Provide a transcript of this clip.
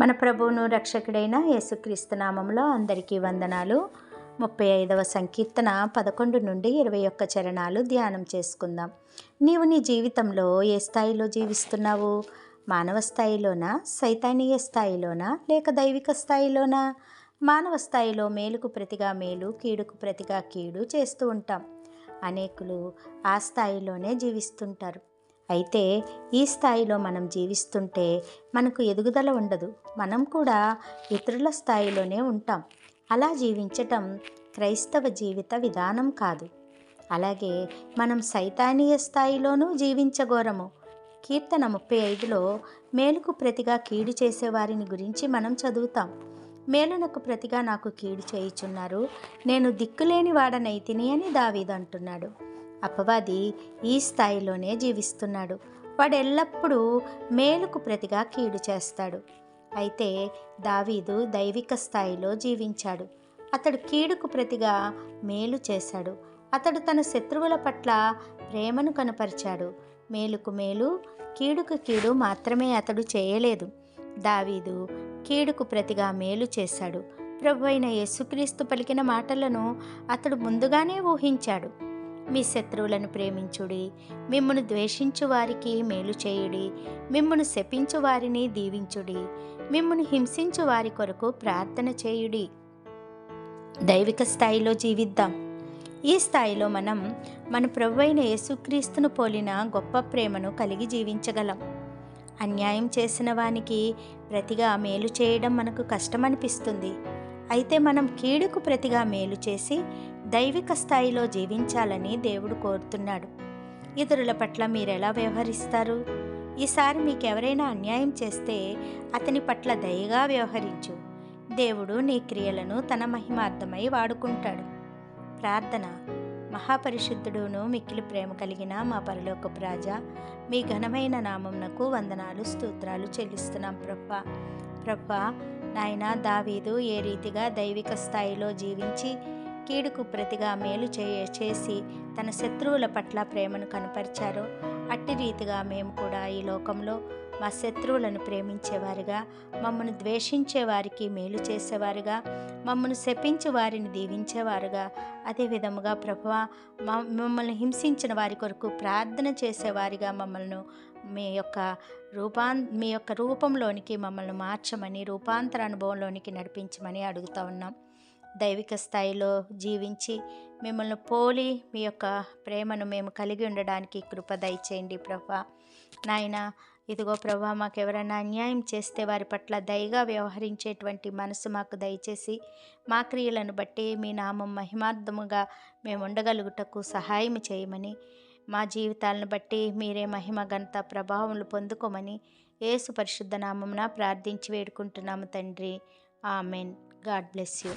మన ప్రభువును రక్షకుడైన యేసుక్రీస్తు నామంలో అందరికీ వందనాలు. ముప్పై ఐదవ సంకీర్తన పదకొండు నుండి ఇరవై ఒక్క చరణాలు ధ్యానం చేసుకుందాం. నీవు నీ జీవితంలో ఏ స్థాయిలో జీవిస్తున్నావు? మానవ స్థాయిలోనా? సైతానీయ స్థాయిలోనా? లేక దైవిక స్థాయిలోనా? మానవ స్థాయిలో మేలుకు ప్రతిగా మేలు కీడుకు ప్రతిగా కీడు చేస్తూ ఉంటాం. అనేకులు ఆ స్థాయిలోనే జీవిస్తుంటారు. అయితే ఈ స్థాయిలో మనం జీవిస్తుంటే మనకు ఎదుగుదల ఉండదు. మనం కూడా ఇతరుల స్థాయిలోనే ఉంటాం. అలా జీవించటం క్రైస్తవ జీవిత విధానం కాదు. అలాగే మనం సైతానీయ స్థాయిలోనూ జీవించగోరము. కీర్తన ముప్పై ఐదులో మేలుకు ప్రతిగా కీడు చేసేవారిని గురించి మనం చదువుతాం. మేలునకు ప్రతిగా నాకు కీడు చేయుచున్నారు. నేను దిక్కులేని వాడనైతిని అని దావీదు అంటున్నాడు. అపవాది ఈ స్థాయిలోనే జీవిస్తున్నాడు. వాడు ఎల్లప్పుడూ మేలుకు ప్రతిగా కీడు చేస్తాడు. అయితే దావీదు దైవిక స్థాయిలో జీవించాడు. అతడు కీడుకు ప్రతిగా మేలు చేశాడు. అతడు తన శత్రువుల పట్ల ప్రేమను కనపరిచాడు. మేలుకు మేలు కీడుకు కీడు మాత్రమే అతడు చేయలేదు. దావీదు కీడుకు ప్రతిగా మేలు చేశాడు. ప్రభు అయిన యేసుక్రీస్తు పలికిన మాటలను అతడు ముందుగానే ఊహించాడు. మీ శత్రువులను ప్రేమించుడి మిమ్మను ద్వేషించు వారికి మేలు చేయుడి మిమ్మను శపించు వారిని దీవించుడి మిమ్మను హింసించు వారి కొరకు ప్రార్థన చేయుడి. దైవిక స్థాయిలో జీవిద్దాం. ఈ స్థాయిలో మనం మన ప్రభు అయిన యేసుక్రీస్తును పోలిన గొప్ప ప్రేమను కలిగి జీవించగలం. అన్యాయం చేసిన వానికి ప్రతిగా మేలు చేయడం మనకు కష్టమనిపిస్తుంది. అయితే మనం కీడుకు ప్రతిగా మేలు చేసి దైవిక స్థాయిలో జీవించాలని దేవుడు కోరుతున్నాడు. ఇతరుల పట్ల మీరు ఎలా వ్యవహరిస్తారు? ఈసారి మీకు ఎవరైనా అన్యాయం చేస్తే అతని పట్ల దయగా వ్యవహరించు. దేవుడు నీ క్రియలను తన మహిమార్థమై వాడుకుంటాడు. ప్రార్థన. మహాపరిశుద్ధుడును మిక్కిలి ప్రేమ కలిగిన మా పరలోకపు రాజా మీ ఘనమైన నామంనకు వందనాలు స్తోత్రాలు చెల్లిస్తున్నాం ప్రభ. ప్రభ నాయన దావీదు ఏ రీతిగా దైవిక స్థాయిలో జీవించి కీడుకు ప్రతిగా మేలు చేయ చేసి తన శత్రువుల పట్ల ప్రేమను కనపరిచారో. అట్టి రీతిగా మేము కూడా ఈ లోకంలో మా శత్రువులను ప్రేమించేవారుగా మమ్మను ద్వేషించే వారికి మేలు చేసేవారుగా మమ్మను శపించే వారిని దీవించేవారుగా. అదే విధముగా ప్రభువ మమ్మల్ని హింసించిన వారి కొరకు ప్రార్థన చేసేవారిగా మమ్మల్ని మీ యొక్క రూపాన్ మీ యొక్క రూపంలోనికి మమ్మల్ని మార్చమని రూపాంతర అనుభవంలోనికి నడిపించమని అడుగుతా ఉన్నాం. దైవిక స్థాయిలో జీవించి మిమ్మల్ని పోలి మీ యొక్క ప్రేమను మేము కలిగి ఉండడానికి కృప దయచేయండి ప్రభా. నాయన ఇదిగో ప్రభా మాకు ఎవరైనా అన్యాయం చేస్తే వారి పట్ల దయగా వ్యవహరించేటువంటి మనసు మాకు దయచేసి మా క్రియలను బట్టి మీ నామం మహిమార్థముగా మేము ఉండగలుగుటకు సహాయం చేయమని మా జీవితాలను బట్టి మీరే మహిమ ఘనత ప్రభావములు పొందుకోమని ఏసు పరిశుద్ధ నామమున ప్రార్థించి వేడుకుంటున్నాము తండ్రి. ఆమెన్. God bless you.